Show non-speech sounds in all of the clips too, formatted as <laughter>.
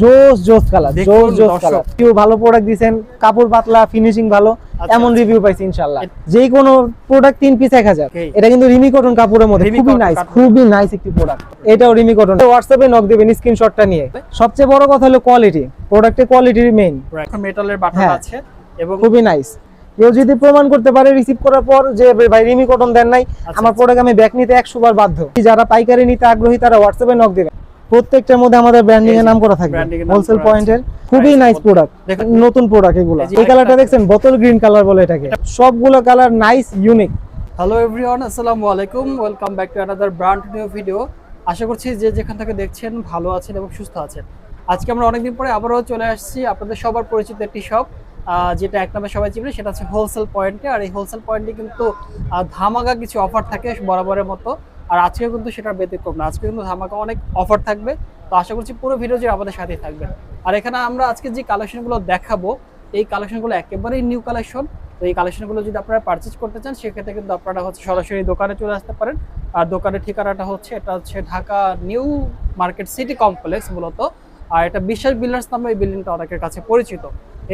জোস জোস কালার দেখুন জোস জোস কালার কেউ ভালো প্রোডাক্ট দিছেন কাপড় পাতলা ফিনিশিং ভালো আচ্ছা, এমন আচ্ছা। রিভিউ পাইছি ইনশাআল্লাহ যেই কোনো প্রোডাক্ট তিন পিস এক হাজার। Okay. এটা কিন্তু রিমি কটন কাপড়ের মধ্যে খুবই নাইস খুবই নাইস একটি প্রোডাক্ট এটাও রিমি কটন হোয়াটসঅ্যাপে নক দিবেন স্ক্রিনশটটা নিয়ে। সবচেয়ে বড় কথা হলো কোয়ালিটি প্রোডাক্টের কোয়ালিটির মেইন মেটালের বাটন। আছে এবং খুবই নাইস কেউ যদি প্রমাণ করতে পারে রিসিভ করার পর যে ভাই রিমি কটন দেন নাই আচ্ছা, আমার প্রোডাক্ট আমি ব্যাক নিতে একশো বার বাধ্য। যারা পাইকারি নিতে আগ্রহী তারা হোয়াটসঅ্যাপে নক দেবেন। প্রত্যেকটার মধ্যে আমাদের ব্র্যান্ডিং এর নাম করা থাকবে। নাম হোলসেল পয়েন্টের খুবই নাইস প্রোডাক্ট নতুন প্রোডাক্ট এগুলো। এই কালারটা দেখছেন? বোতল গ্রিন কালার বলে এটাকে। সবগুলো colour nice unique hello everyone আসসালামু আলাইকুম। Welcome back to another brand new video আশা করছি যে যেখান থেকে দেখছেন ভালো আছেন এবং সুস্থ আছেন। আজকে আমরা অনেকদিন পরে আবারও চলে আসছি আপনাদের সবার পরিচিত একটি শপ যেটা এক নামে সবাই চিনে সেটা হচ্ছে হোলসেল পয়েন্টে আর এই হোলসেল পয়েন্টে কিন্তু ধামাকা কিছু অফার থাকে বরাবরের মতো। আর আজকে কিন্তু সেটা ব্যতিক্রম না। আজকে কিন্তু ধামাকা অনেক অফার থাকবে। তো আশা করছি পুরো ভিডিও যে আমাদের সাথেই থাকবে আর এখানে আমরা আজকে যে কালেকশনগুলো দেখাবো এই কালেকশনগুলো একেবারেই নিউ কালেকশন তো এই কালেকশনগুলো যদি আপনারা পারচেজ করতে চান সেক্ষেত্রে কিন্তু আপনারা হচ্ছে সরাসরি দোকানে চলে আসতে পারেন। আর দোকানের ঠিকানাটা হচ্ছে এটা হচ্ছে Dhaka New Market City Complex মূলত। আর এটা বিশ্বাস বিল্ডার্স নামে এই বিল্ডিংটা অনেকের কাছে পরিচিত।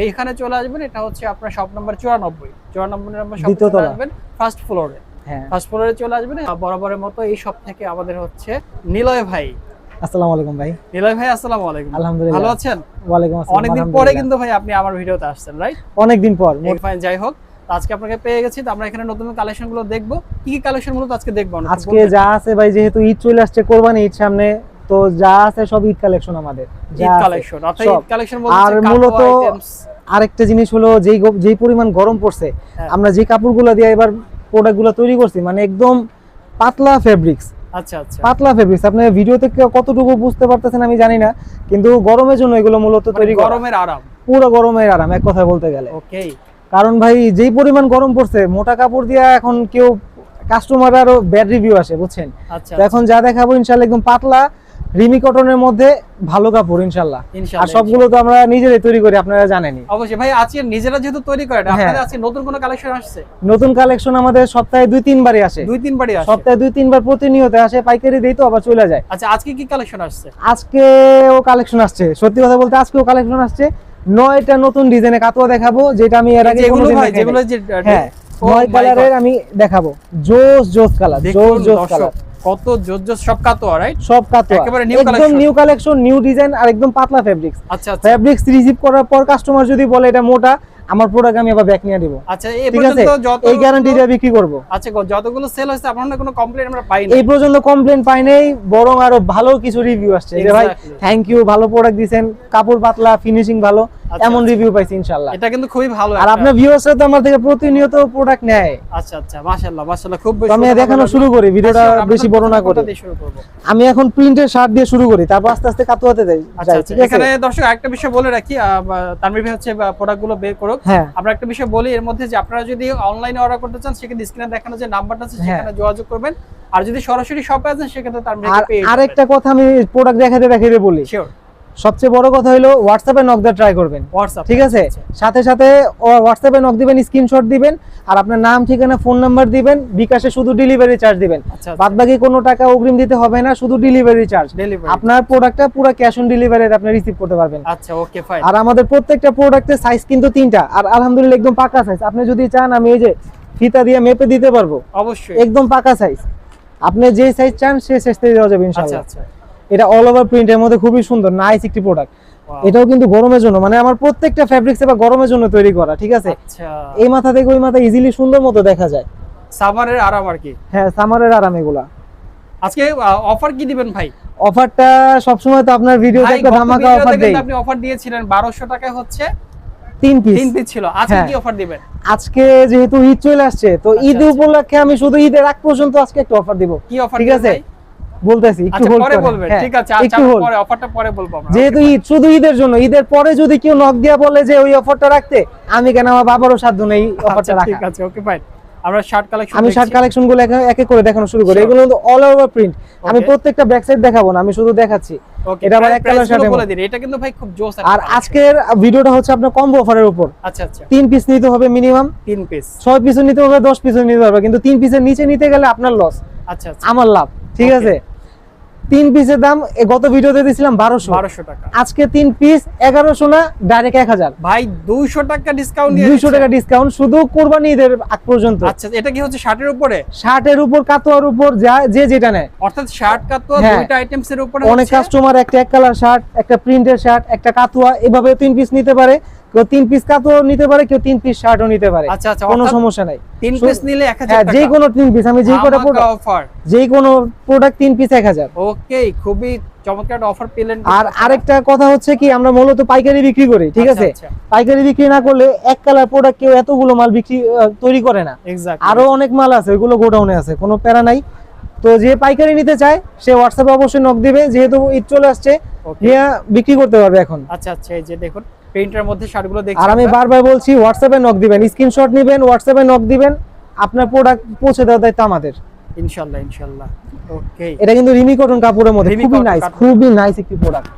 এইখানে চলে আসবেন এটা হচ্ছে আপনার শপ নম্বর চুরানব্বই। চুরানব্বই নাম্বার শপ চলে আসবেন ফার্স্ট ফ্লোরে ফার্স্ট ফ্লোরে চলে আসবেন বরাবরের মতো এই শপ থেকে আমাদের হচ্ছে নিলয় ভাই। আসসালামু আলাইকুম ভাই। নিলয় ভাই আসসালামু আলাইকুম। আলহামদুলিল্লাহ। ভালো আছেন? ওয়ালাইকুম আসসালাম অনেকদিন পরে কিন্তু ভাই আপনি আমার ভিডিওতে আসছেন রাইট অনেকদিন পর ফাইন যাই হোক। আজকে আপনাকে পেয়ে গেছি তো আমরা এখানে নতুন কালেকশনগুলো দেখব। কি কি কালেকশনগুলো আজকে দেখব আজকে যা আছে ভাই যেহেতু ঈদ চলে আসছে কোরবানি ঈদ সামনে তো যা আছে সব ঈদ কালেকশন আমাদের। ঈদ কালেকশন অর্থাৎ ঈদ কালেকশন আর মূলত আরেকটা জিনিস হলো যেই যেই পরিমাণ গরম পড়ছে হ্যাঁ। আমরা যে কাপড়গুলো দিয়ে এবার প্রোডাক্টগুলো তৈরি করছি মানে একদম পাতলা ফেব্রিক্স আচ্ছা আচ্ছা। পাতলা ফেব্রিক্স আপনি ভিডিওতে কতটুকু বুঝতে পারতেছেন আমি জানি না কিন্তু গরমের জন্য এগুলো মূলত মানে তৈরি গরমের আরাম। পুরো গরমের আরাম এক কথায় বলতে গেলে। ওকে। কারণ ভাই যেই পরিমাণ গরম পড়ছে মোটা কাপড় দিয়ে এখন কেউ কাস্টমার আরও ব্যাড রিভিউ আসে বুঝছেন? আচ্ছা এখন যা দেখাবো ইনশাল্লাহ একদম পাতলা রিমি কটনের মধ্যে ভালো কাপড় ইনশাল্লাহ আর সবগুলো তো আমরা নিজেরাই তৈরি করি আপনারা জানেনই। অবশ্যই। ভাই আজকে নিজেরা যেহেতু তৈরি করেন হ্যাঁ। আপনাদের আজকে নতুন কোনো কালেকশন আসছে? নতুন কালেকশন আমাদের সপ্তাহে দুই তিনবারই আসে। দুই তিনবারই আসে? সপ্তাহে দুই তিনবার প্রতিনিয়ত আসে পাইকারি দেই তো আবার চলে যায়। আচ্ছা আজকে কি কালেকশন আসছে? আজকেও কালেকশন আসছে। সত্যি কথা বলতে আজকেও কালেকশন আসছে। নয়টা নতুন ডিজাইনে কাতোয়া দেখাবো যেটা আমি এর আগে যেগুলো ভাই যেগুলো যে হ্যাঁ নয় কালারের আমি দেখাবো। জোস জোস কালার জোস জোস কালার কত সব কাতোয়া রাইট সব কাতোয়া। একেবারে new একদম নিউ কালেকশন নিউ ডিজাইন আর একদম পাতলা ফেব্রিক্স আচ্ছা আচ্ছা। ফেব্রিক্স রিসিভ করার পর কাস্টমার যদি বলে এটা মোটা আমার প্রোডাক্ট আমি আবার ব্যাক নিয়ে দিব। আচ্ছা এই পর্যন্ত যত এই বিক্রি করব। আচ্ছা যতগুলো সেল হয়েছে আপনার কোনো কমপ্লেন আমরা পাইনি এই পর্যন্ত কমপ্লেন পাই নাই বরং আরও ভালো কিছু রিভিউ আসছে। যে ভাই থ্যাংক ইউ ভালো প্রোডাক্ট দিছেন কাপড় পাতলা ফিনিশিং ভালো। আচ্ছা, এমন আচ্ছা। রিভিউ পাইছি ইনশাআল্লাহ। এটা কিন্তু খুবই ভালো আর আপনার ভিউয়ার্সরা তো আমার থেকে প্রতিনিয়ত প্রোডাক্ট নেয়। আচ্ছা আচ্ছা মাশাআল্লাহ মাশাআল্লাহ খুব তো আমি দেখানো শুরু করি ভিডিওটা আচ্ছা, বেশি বড় না করি। আমি এখন প্রিন্টের শার্ট দিয়ে শুরু করি তারপর আস্তে আস্তে কাতুয়াতে যাই আচ্ছা যাই, আচ্ছা ঠিক আছে? এখানে দর্শক একটা বিষয় বলে রাখি তানভীর ভাই হচ্ছে প্রোডাক্টগুলো বের করুক। হ্যাঁ। আমরা একটা বিষয় বলি এর মধ্যে যে আপনারা যদি অনলাইনে অর্ডার করতে চান সেক্ষেত্রে স্ক্রিনে দেখানো যে নাম্বারটা আছে হ্যাঁ। সেখানে যোগাযোগ করবেন। আর যদি সরাসরি শপে আসেন সেক্ষেত্রে তার আর আরেকটা কথা আমি প্রোডাক্ট দেখাতে দেখাতে বলি। শিওর সবচেয়ে বড় কথা হলো হোয়াটসঅ্যাপে নক দেওয়া ট্রাই করবেন। হোয়াটসঅ্যাপ ঠিক আছে? সাথে সাথে হোয়াটসঅ্যাপে নক দিবেন স্ক্রিনশট দিবেন আর আপনার নাম ঠিকানা ফোন নাম্বার দিবেন বিকাশে শুধু ডেলিভারি চার্জ দিবেন। আচ্ছা বাদ বাকি কোনো টাকা অগ্রিম দিতে হবে না শুধু ডেলিভারি চার্জ ডেলিভারি আপনার প্রোডাক্টটা পুরো ক্যাশ অন ডেলিভারিতে আপনি রিসিভ করতে পারবেন। আচ্ছা ওকে ফাইন আর আমাদের প্রত্যেকটা প্রোডাক্টের সাইজ কিন্তু তিনটা আর আলহামদুলিল্লাহ একদম পাকা সাইজ আপনি যদি চান আমি এই যে ফিতা দিয়ে মেপে দিতে পারব। অবশ্যই। একদম পাকা সাইজ আপনি যে সাইজ চান সেই সাইজটাই দেওয়া যাবে আচ্ছা ইনশাআল্লাহ। আচ্ছা। এটা অল ওভার প্রিন্টের মধ্যে খুবই সুন্দর নাইস একটি প্রোডাক্ট এটাও কিন্তু গরমের জন্য মানে আমার প্রত্যেকটা ফ্যাব্রিক্স এবার গরমের জন্য তৈরি করা ঠিক আছে? আচ্ছা। এই মাথা থেকে ওই মাথা ইজিলি সুন্দর মতো দেখা যায়। সামারের আরাম আর কি? হ্যাঁ সামারের আরাম এগুলা। আজকে অফার কি দিবেন ভাই? অফারটা সবসময় তো আপনার ভিডিওতে ভাই একটা ধামাকা অফার দেই। আপনি অফার দিয়েছিলেন 1200 টাকায় হচ্ছে তিন পিস তিন পিস ছিল। আজকে হ্যাঁ। কি অফার দিবেন? আজকে যেহেতু ঈদ চলে আসছে তো আচ্ছা, ঈদ আচ্ছা। উপলক্ষে আমি শুধু ঈদের আগ পর্যন্ত আজকে একটা অফার দিব। কি অফার ঠিক আছে? বলতেছি একটু আচ্ছা হোল্ড পরে বলবেন। হ্যাঁ, ঠিক আছে আচ্ছা একটু পরে অফারটা পরে বলব আমরা। যেহেতু ঈদ শুধু ঈদের জন্য ঈদের পরে যদি কেউ নক দিয়া বলে যে ওই অফারটা রাখতে আমি কেন আমার বাবারও সাধ্য নেই অফারটা আচ্ছা, ঠিক আছে ওকে ফাইন আমরা শার্ট কালেকশন আমি শার্ট কালেকশনগুলো এক এক করে দেখানো শুরু করি। এগুলো কিন্তু অল ওভার প্রিন্ট আমি প্রত্যেকটা ব্যাক সাইড দেখাবো না আমি শুধু দেখাচ্ছি। এটা এক shirt এর বলে দিন। এটা কিন্তু ভাই খুব জোস আর আজকের ভিডিওটা হচ্ছে আপনার কম্বো অফারের উপর। আচ্ছা আচ্ছা। তিন পিস নিতে হবে মিনিমাম তিন পিস ছয় পিসও নিতে হবে দশ পিসও নিতে হবে। কিন্তু তিন পিসের নিচে নিতে গেলে আপনার লস আচ্ছা আচ্ছা। আমার লাভ। ঠিক আছে? তিন পিসের দাম গত ভিডিওতে দিয়েছিলাম বারোশো। বারোশো টাকা। আজকে তিন পিস এগারোশো না ডাইরেক্ট এক হাজার। ভাই দুইশো টাকা ডিসকাউন্ট দুইশো টাকা ডিসকাউন্ট শুধু কোরবানি ঈদের আগ পর্যন্ত। আচ্ছা এটা কি হচ্ছে শার্টের উপরে? শার্টের উপর কাতোয়ার উপর যা যে যেটা নেয়। অর্থাৎ শার্ট কাতুয়া হ্যাঁ। দুইটা আইটেমস এর উপরে অনেক কাস্টমার একটা এক কালার শার্ট একটা প্রিন্টের শার্ট একটা কাতুয়া এভাবে তিন পিস নিতে পারে। কেউ তিন পিস নিতে পারে কেউ তিন পিস শার্টও নিতে পারে। আচ্ছা আচ্ছা কোনো সমস্যা নাই। তিন পিস নিলে এক হাজার হ্যাঁ যে কোনো তিন পিস আমি যেই কটা প্রোডাক্ট অফার কোনো প্রোডাক্ট তিন পিস এক হাজার। ওকে খুবই চমৎকার অফার পেলেন। আর আরেকটা কথা হচ্ছে কি আমরা মূলত পাইকারি বিক্রি করি ঠিক আচ্ছা, আছে। পাইকারি বিক্রি না করলে এক কালার প্রোডাক্ট কেউ এতগুলো মাল বিক্রি তৈরি করে না। আরও অনেক মাল আছে ওইগুলো গোডাউনে আছে কোনো প্যারা নাই। তো যে পাইকারি নিতে চায় সে হোয়াটসঅ্যাপে অবশ্যই নক দিবে যেহেতু ঈদ চলে আসছে বিক্রি করতে পারবে এখন। আচ্ছা আচ্ছা এই যে দেখুন প্রিন্টের মধ্যে শার্টগুলো দেখছি আর আমি বারবার বলছি হোয়াটসঅ্যাপে নক দিবেন স্ক্রিনশট নেবেন হোয়াটসঅ্যাপে নক দিবেন আপনার প্রোডাক্ট পৌঁছে দেওয়ার দায়িত্ব আমাদের। ইনশাআল্লাহ ইনশাআল্লাহ ওকে এটা কিন্তু রিমি কটন কাপড়ের মধ্যে খুবই নাইস খুবই নাইস একটি প্রোডাক্ট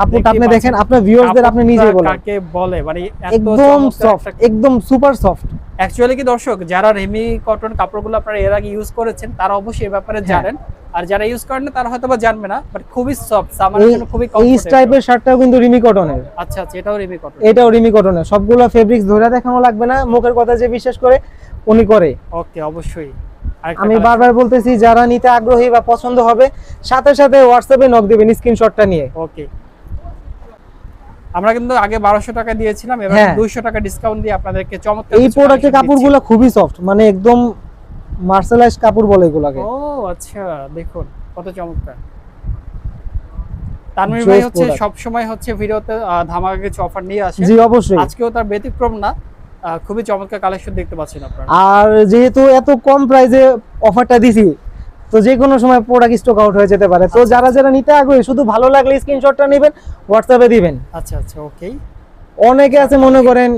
কাপড়টা আপনি দেখেন আপনার ভিউয়ারদের আপনি নিজেই বলেন। কাকে বলে? মানে একদম সফট একদম সুপার সফট অ্যাকচুয়ালি কি দর্শক যারা রেমি কটন কাপড়গুলো আপনারা এর আগে ইউজ করেছেন তারা অবশ্যই এই ব্যাপারে হ্যাঁ। জানেন। আর যারা ইউজ করেন না তারা হয়তো জানবে না বাট খুবই সফট সামারের জন্য খুবই এই টাইপের শার্টটাও কিন্তু রিমি কটনের। আচ্ছা আচ্ছা এটাও রেমি কটন এটাও রিমি কটনের। সবগুলো ফেব্রিক্স ধরে দেখানো লাগবে না মুখের কথা যে বিশ্বাস করে উনি করে। ওকে অবশ্যই। আমি বারবার বলতেছি যারা নিতে আগ্রহী বা পছন্দ হবে সাথে সাথে হোয়াটসঅ্যাপে নক দিবেন স্ক্রিনশটটা নিয়ে। ওকে আমরা কিন্তু আগে বারোশো টাকা দিয়েছিলাম এবার হ্যাঁ। দুইশো টাকা ডিসকাউন্ট দিয়ে আপনাদেরকে চমৎকার এই প্রোডাক্টের। কাপড়গুলো খুবই সফট মানে একদম মার্শালাইজ কাপড় বলে এগুলাকে। ও আচ্ছা দেখুন কত চমৎকার। তানভীর Joss ভাই হচ্ছে সব সময় হচ্ছে ভিডিওতে ধামাকা কিছু অফার নিয়ে আসে জি অবশ্যই। আজকেও তার ব্যতিক্রম না খুবই চমৎকার কালেকশন দেখতে পাচ্ছেন আপনারা। আর যেহেতু এত কম প্রাইসে অফারটা দিছি তো যে কোনো সময় প্রোডাক্ট স্টক আউট হয়ে যেতে পারে। তো আচ্ছা। যারা যারা নিতে আগ্রহী শুধু ভালো লাগলে স্ক্রিনশটটা নেবেন হোয়াটসঅ্যাপে দিবেন। আচ্ছা আচ্ছা ওকে অনেকে আছে মনে করেন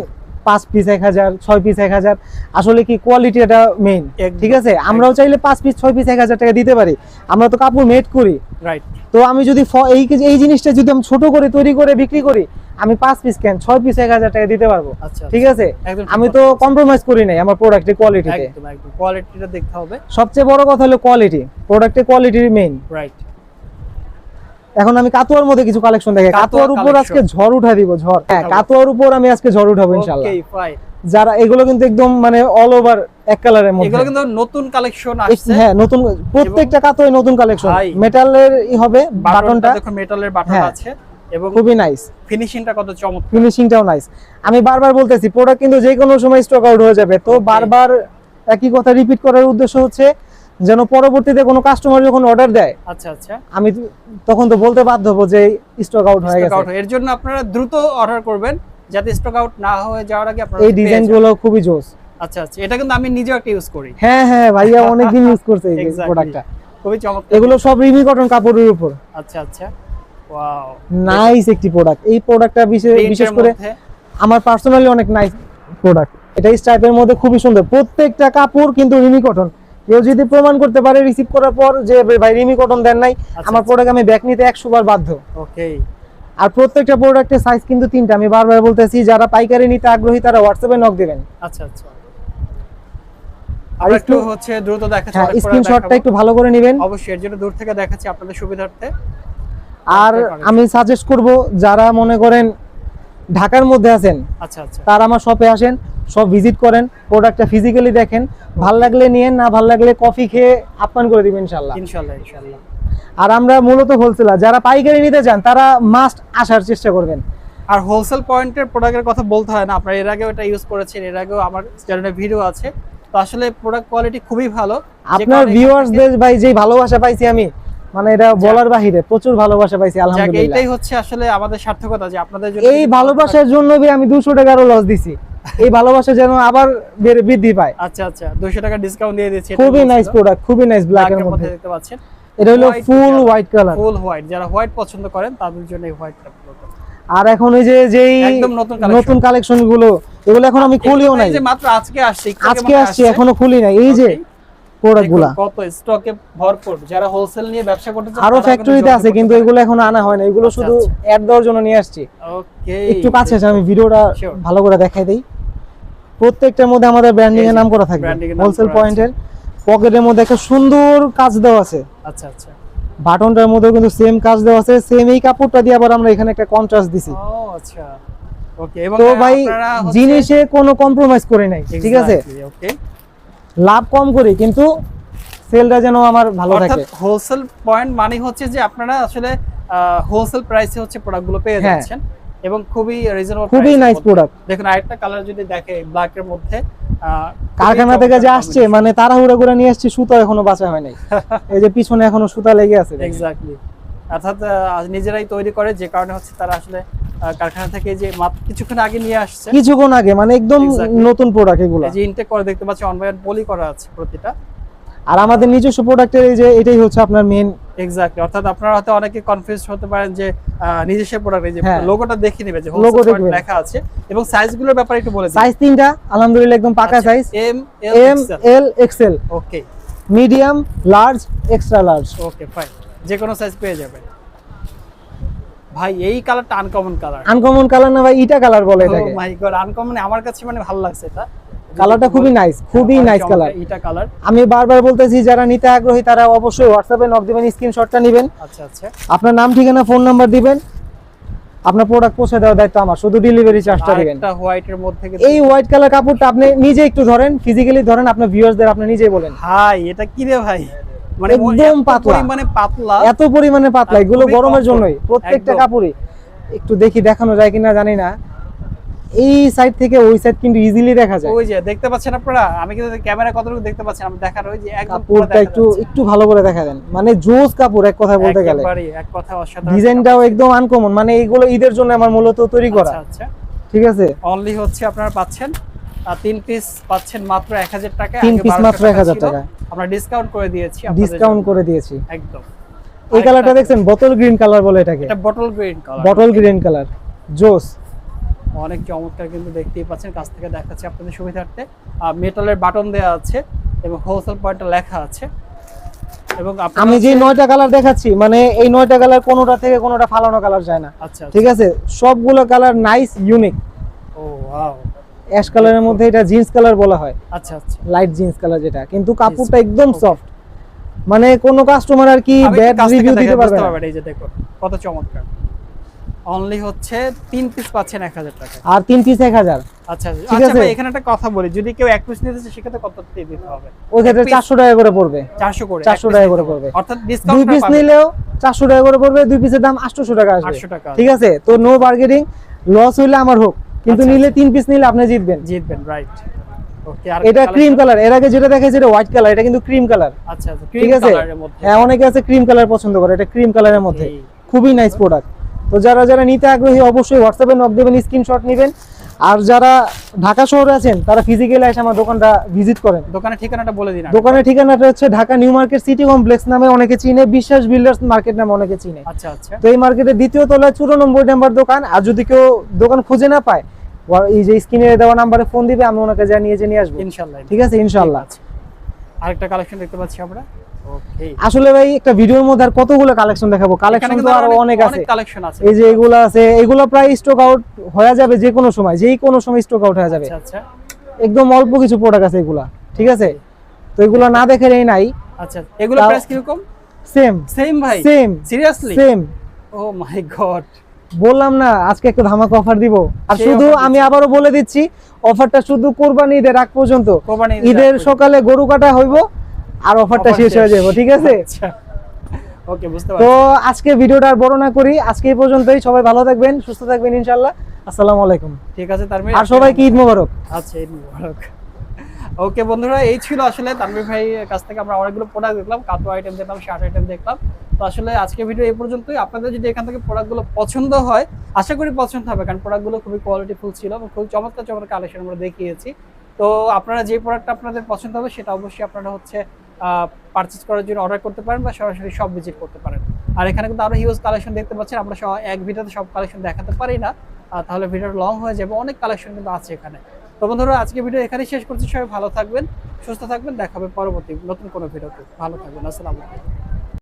পাঁচ পিস এক হাজার ছয় পিস এক হাজার। আসলে কি কোয়ালিটি এটা মেইন ঠিক আছে? আমরাও চাইলে পাঁচ পিস ছয় পিস এক হাজার টাকা দিতে পারি। আমরা তো কাপড় মেড করি। রাইট তো আমি যদি এই এই জিনিসটা যদি আমি ছোট করে তৈরি করে বিক্রি করি আমি পাঁচ পিস কেন? ছয় পিস এক হাজার টাকা দিতে পারব। আচ্ছা ঠিক আছে? আমি তো কম্প্রোমাইজ করি নাই আমার প্রোডাক্টের কোয়ালিটিতে কোয়ালিটিটা দেখতে হবে। সবচেয়ে বড় কথা হলো কোয়ালিটি প্রোডাক্টের কোয়ালিটির মেইন রাইট এখন আমি কাতুয়ার মধ্যে কিছু কালেকশন দেখে। কাতুয়া কাতুয়ার উপর আজকে ঝড় উঠা দিব ঝড়। হ্যাঁ উঠাবো। কাতুয়ার উপর আমি আজকে ঝড় উঠাবো ইনশাআল্লাহ। যারা এগুলো কিন্তু একদম মানে অল ওভার এক কালারের মধ্যে। এগুলো কিন্তু নতুন কালেকশন আসছে। হ্যাঁ নতুন প্রত্যেকটা কাতুয়াই নতুন কালেকশন মেটালের ই হবে বাটনটা দেখুন মেটালের বাটন হ্যাঁ। আছে। এবং খুবই নাইস ফিনিশিংটা কত চমৎকার। ফিনিশিংটাও নাইস আমি বারবার বলতেছি প্রোডাক্ট কিন্তু যে কোনো সময় স্টক আউট হয়ে যাবে। তো বারবার একই কথা রিপিট করার উদ্দেশ্য হচ্ছে যেন পরবর্তীতে কোনো কাস্টমার যখন অর্ডার দেয় আচ্ছা আচ্ছা। আমি তখন তো বলতে বাধ্য হব যে স্টক আউট হয়ে গেছে। এর জন্য আপনারা দ্রুত অর্ডার করবেন যাতে স্টক আউট না হয়ে যাওয়ার আগে আপনারা এই পেয়ে ডিজাইন যান। গুলো খুবই জোস। আচ্ছা আচ্ছা। এটা কিন্তু আমি নিজেও একটা ইউজ করি। হ্যাঁ হ্যাঁ ভাইয়া <laughs> অনেকদিন ইউজ করছে এই প্রোডাক্টটা খুবই চমৎকার। এগুলো সব রিমি কটন কাপড়ের উপর। আচ্ছা আচ্ছা। ওয়াও নাইস একটি প্রোডাক্ট এই প্রোডাক্টটা বিশেষ বিশেষ করে আমার পার্সোনালি অনেক নাইস প্রোডাক্ট এটা স্টাইপের মধ্যে খুবই সুন্দর। প্রত্যেকটা কাপড় কিন্তু রিমি কটন কেউ যদি প্রমাণ করতে পারে রিসিভ করার পর যে ভাই রিমি কটন দেন নাই আচ্ছা, আমার প্রোডাক্ট আমি ব্যাক নিতে একশো বার বাধ্য। ওকে আর প্রত্যেকটা প্রোডাক্টের সাইজ কিন্তু তিনটা। আমি বারবার বলতেছি যারা পাইকারি নিতে আগ্রহী তারা হোয়াটসঅ্যাপে নক দিবেন। আচ্ছা আচ্ছা। আর একটু একটু- হচ্ছে দ্রুত দেখাচ্ছি হ্যাঁ অনেক স্ক্রিনশটটা একটু ভালো করে নেবেন। অবশ্যই এর জন্য দূর থেকে দেখাচ্ছি আপনাদের সুবিধার্থে। আর আমি সাজেস্ট করব যারা মনে করেন ঢাকার মধ্যে আছেন আচ্ছা আচ্ছা। তারা আমার শপে আসেন। সব ভিজিট করেন প্রোডাক্টটা ফিজিক্যালি দেখেন ভালো লাগলে নিয়েন না ভালো লাগলে কফি খেয়ে আপ্যায়ন করে দিবেন ইনশাল্লাহ ইনশাআল্লাহ ইনশাআল্লাহ। আর আমরা মূলত হোলসেলার যারা পাইকারি নিতে চান তারা মাস্ট আসার চেষ্টা করবেন। আর হোলসেল পয়েন্টের প্রোডাক্টের কথা বলতে হয় না আপনারা এর আগেও এটা ইউজ করেছেন এর আগেও আমার চ্যানেলে ভিডিও আছে। তো আসলে প্রোডাক্ট কোয়ালিটি খুবই ভালো। আপনার ভিউয়ার্সদের ভাই যেই ভালোবাসা পাইছি আমি মানে এটা বলার বাহিরে প্রচুর ভালোবাসা পাইছি আলহামদুলিল্লাহ। এইটাই হচ্ছে আসলে আমাদের সার্থকতা যে আপনাদের জন্য এই ভালোবাসার জন্য আমি দুশো টাকারও লস দিছি। এই ভালোবাসা যেন আবার বৃদ্ধি পায়। আচ্ছা আচ্ছা 200 টাকা ডিসকাউন্ট দিয়ে দিচ্ছি খুবই নাইস প্রোডাক্ট খুবই নাইস ব্ল্যাক এর মধ্যে। দেখতে পাচ্ছেন। এটা হলো full white colour full white যারা হোয়াইট পছন্দ করেন তাদের জন্য এই হোয়াইট আর এখন ওই যে যেই একদম নতুন কালেকশন নতুন কালেকশনগুলো এগুলো এখন আমি খুলিও নাই। যে মাত্র আজকে আসছে আজকে আসছে। এখনও খুলি নাই। এই যে Okay, প্রোডাক্ট দেখুনগুলা কত স্টকে ভরপুর। যারা হোলসেল নিয়ে ব্যবসা করতে চান আরও ফ্যাক্টরিতে আছে কিন্তু এগুলো এখনও আনা হয় না। এগুলো আচ্ছা, শুধু আচ্ছা। অ্যাড দেওয়ার জন্য নিয়ে আসছি। ওকে একটু কাছে আমি ভিডিওটা ভালো করে দেখাই দেই। প্রত্যেকটার মধ্যে আমাদের ব্র্যান্ডিং এর নাম করা থাকবে। হোলসেল পয়েন্টের পকেটের মধ্যে একটা সুন্দর কাজ দেওয়া আছে। আচ্ছা আচ্ছা। বাটনটার মধ্যে কিন্তু সেম কাজ দেওয়া আছে। সেম এই কাপড়টা দিয়ে আবার আমরা এখানে একটা কন্ট্রাস্ট দিছি। ও আচ্ছা। ওকে এবং তো ভাই জিনিসে কোনো কম্প্রোমাইজ করে নাই। ঠিক আছে? ওকে লাভ কম করি কিন্তু সেলটা যেন আমার ভালো অর্থাৎ থাকে। হোলসেল পয়েন্ট মানে হচ্ছে যে আপনারা আসলে হোলসেল প্রাইসে হচ্ছে প্রোডাক্টগুলো পেয়ে হ্যাঁ। যাচ্ছেন এবং খুবই রিজনেবল খুবই নাইস প্রোডাক্ট দেখুন আরেকটা কালার যদি দেখে ব্ল্যাক এর মধ্যে কারখানা থেকে যে আসছে মানে তাড়াহুড়া করে নিয়ে আসছে সুতা এখনও বাঁচা হয় নাই। <laughs> এই যে পিছনে এখনও সুতা লেগে আছে। এক্স্যাক্টলি অর্থাৎ নিজেরাই তৈরি করে যে কারণে হচ্ছে তারা আসলে কারখানা থেকে যে মাত্র কিছুক্ষণ আগে নিয়ে আসছে। কিছুক্ষণ আগে মানে একদম নতুন প্রোডাক্ট এগুলো। যে ইনটেক করে দেখতে পাচ্ছি অন বাই পলি করা আছে প্রতিটা। আর আমাদের নিজস্ব প্রোডাক্টের এই যে এটাই হচ্ছে আপনার মেন এক্স্যাক্টলি অর্থাৎ আপনারা হয়তো অনেকে কনফিউজ হতে পারেন যে নিজস্ব প্রোডাক্ট এই যে হ্যাঁ। লোগোটা দেখে নেবে যে লোগো। লেখা আছে। এবং সাইজগুলোর ব্যাপারে একটু বলে দিন সাইজ তিনটা আলহামদুলিল্লাহ একদম পাকা size M M L XL okay medium large extra large okay fine যে কোনো সাইজ পেয়ে যাবে ভাই এই কালারটা আনকমন কালার আনকমন কালার না ভাই ইটা কালার বলে এটাকে। মাই গড আনকমন আমার কাছে মানে ভালো লাগছে এটা। কালারটা খুবই নাইস খুবই নাইস কালার এটা কালার আমি বারবার বলতেছি যারা নিতে আগ্রহী তারা অবশ্যই হোয়াটসঅ্যাপে নক দিবেন স্ক্রিনশটটা নেবেন। আচ্ছা আচ্ছা। আপনার নাম ঠিকানা ফোন নাম্বার দিবেন। আপনার প্রোডাক্ট পৌঁছে দেওয়ার দায়িত্ব আমার শুধু ডেলিভারি চার্জটা দিবেন। একটা হোয়াইটের মধ্যে এই হোয়াইট কালার কাপড়টা আপনি নিজে একটু ধরেন ফিজিক্যালি ধরেন আপনার ভিউয়ার্সদের আপনি নিজেই বলেন। ভাই এটা কি রে ভাই? মানে একদম পাতলা। পরিমাণে পাতলা। এত পরিমাণে পাতলা এগুলো গরমের জন্যই। প্রত্যেকটা। কাপড়ই একটু দেখি দেখানো যায় কিনা জানি না। এই সাইড থেকে ওই সাইড কিন্তু ইজিলি দেখা যায়। ওই যে দেখতে পাচ্ছেন আপনারা? আমি কিন্তু ক্যামেরা কতটুকু দেখতে পাচ্ছি আমি দেখার ওই যে একদম কাপড়টা একটু একটু ভালো করে দেখা দেন। মানে জোস কাপড় এক কথা বলতে গেলে। এক কথা অসাধারণ ডিজাইনটাও একদম আনকমন মানে এইগুলো ঈদের জন্য আমার মূলত তৈরি করা। আচ্ছা আচ্ছা। ঠিক আছে? অনলি হচ্ছে আপনারা পাচ্ছেন। তিন পিস পাচ্ছেন মাত্র এক হাজার টাকা তিন 1200 মাত্র 1000 ছিল। টাকা। আমরা ডিসকাউন্ট করে দিয়েছি ডিসকাউন্ট করে দিয়েছি। একদম। এই কালারটা দেখছেন? বোতল গ্রিন কালার বলে এটাকে। এটা bottle green colour bottle green colour জোস অনেক চমৎকার কিন্তু দেখতেই পাচ্ছেন। কাছ থেকে দেখাচ্ছি আপনাদের সুবিধার্থে। মেটালের বাটন দেওয়া আছে এবং হোলসেল পয়েন্টে লেখা আছে। এবং আমি যে নয়টা কালার দেখাচ্ছি মানে এই নয়টা কালার কোনোটা থেকে কোনোটা ফালানো কালার যায় না। আচ্ছা ঠিক আছে? সবগুলো colour nice unique oh wow ash কালারের মধ্যে এটা জিন্স কালার বলা হয়। আচ্ছা আচ্ছা। লাইট জিন্স কালার যেটা। কিন্তু কাপড়টা একদম সফট মানে কোনো কাস্টমার আর কি ব্যাড রিভিউ দিতে পারবে না। এই যে দেখুন কত চমৎকার। অনলি হচ্ছে তিন পিস পাচ্ছেন এক হাজার টাকা আর তিন পিস এক হাজার। আচ্ছা ঠিক আচ্ছা আছে। ভাই এখানে একটা কথা বলি যদি কেউ এক পিস নিতে চায় সেক্ষেত্রে কত দিতে হবে? ওই ক্ষেত্রে এক piece- চারশো টাকা করে পড়বে। চারশো করে 400 টাকা করে পড়বে। অর্থাৎ দুই ডিসকাউন্ট পিস নিলেও চারশো টাকা করে পড়বে দুই পিসের দাম আটশোশো টাকা আসবে। আটশো টাকা ঠিক আছে? তো নো বার্গেনিং লস হইলে আমার হোক। কিন্তু আচ্ছা, নিলে তিন পিস নিলে আপনি জিতবেন। জিতবেন রাইট ওকে এটা ক্রিম কালারের আগে যেটা দেখাইছে এটা হোয়াইট কালার এটা কিন্তু ক্রিম কালার আচ্ছা আচ্ছা ঠিক আছে? হ্যাঁ অনেকে আছে ক্রিম কালার পছন্দ করে এটা ক্রিম কালারের মধ্যে। খুবই নাইস প্রোডাক্ট তো যারা যারা নিতে আগ্রহী অবশ্যই হোয়াটসঅ্যাপে নক দেবেন স্ক্রিনশট নেবেন। আর যারা ঢাকা শহরে আছেন তারা ফিজিক্যালি এসে আমার দোকানটা ভিজিট করেন। দোকানের ঠিকানাটা বলে দিন দোকানের ঠিকানাটা হচ্ছে Dhaka New Market City Complex নামে অনেকে চিনে বিশ্বাস বিল্ডার্স মার্কেট নামে অনেকে চিনে। আচ্ছা আচ্ছা। তো এই মার্কেটের দ্বিতীয় তলায় চুরানব্বই নাম্বার দোকান আর যদি কেউ দোকান খুঁজে না পায় এই যে স্ক্রিনে দেওয়া নাম্বারে ফোন দিবে আমি ওনাকে জানিয়ে নিয়ে আসব। ইনশাআল্লাহ ঠিক আছে? ইনশাল্লাহ। আরেকটা কালেকশন দেখতে পাচ্ছি আমরা। আসলে ভাই একটা ভিডিওর মধ্যে আর কতগুলো কালেকশন দেখাবো? কালেকশন তো আরও অনেক আছে। কালেকশন আছে। এই যে এগুলো আছে এগুলো প্রায় স্টক আউট হয়ে যাবে যে কোনো সময় যেই কোনো সময় স্টক আউট হয়ে যাবে। আচ্ছা আচ্ছা। একদম অল্প কিছু প্রোডাক্ট আছে এগুলা ঠিক আছে? তো এগুলো না দেখে নাই আচ্ছা এগুলো প্রাইস কীরকম? সেম সেম ভাই? Same seriously same oh my god বললাম না আজকে একটা ধামাকা অফার দিব। আর শুধু আমি আবারও বলে দিচ্ছি অফারটা শুধু কোরবানি ঈদের আগ পর্যন্ত। ঈদের সকালে গরু কাটা হইব আর অফারটা শেষ হয়ে। যাবে ঠিক আছে? আচ্ছা। ওকে বুঝতে তো আজকে ভিডিওটা আর বড় না করি আজকে এই পর্যন্তই সবাই ভালো থাকবেন সুস্থ থাকবেন ইনশাল্লাহ আসসালামু আলাইকুম। ঠিক আছে তার আর সবাইকে ঈদ মোবারক। আচ্ছা ঈদ মুবারক। ওকে বন্ধুরা এই ছিল আসলে তানভীর ভাই কাছ থেকে আমরা অনেকগুলো প্রোডাক্ট দেখলাম কাতো আইটেম দেখলাম শার্ট আইটেম দেখলাম। তো আসলে আজকে ভিডিও এই পর্যন্তই। আপনাদের যদি এখান থেকে প্রোডাক্টগুলো পছন্দ হয় আশা করি পছন্দ হবে কারণ প্রোডাক্টগুলো খুবই কোয়ালিটিফুল ছিল এবং খুবই চমৎকার চমৎকার কালেকশন আমরা দেখিয়েছি। তো আপনারা যে প্রোডাক্টটা আপনাদের পছন্দ হবে সেটা অবশ্যই আপনারা হচ্ছে পারচেস করার জন্য অর্ডার করতে পারেন বা সরাসরি সব ভিজিট করতে পারেন। আর এখানে কিন্তু আরও হিউজ কালেকশন দেখতে পাচ্ছেন। আমরা সব এক ভিডিওতে সব কালেকশন দেখাতে পারি না। তাহলে ভিডিও লং হয়ে যাবে। অনেক কালেকশন কিন্তু আছে এখানে। তো বন্ধুরা, আজকে ভিডিও এখানেই শেষ করছি। সবাই ভালো থাকবেন, সুস্থ থাকবেন। দেখা হবে পরবর্তী নতুন কোনো ভিডিওতে। ভালো থাকবেন। আসসালামু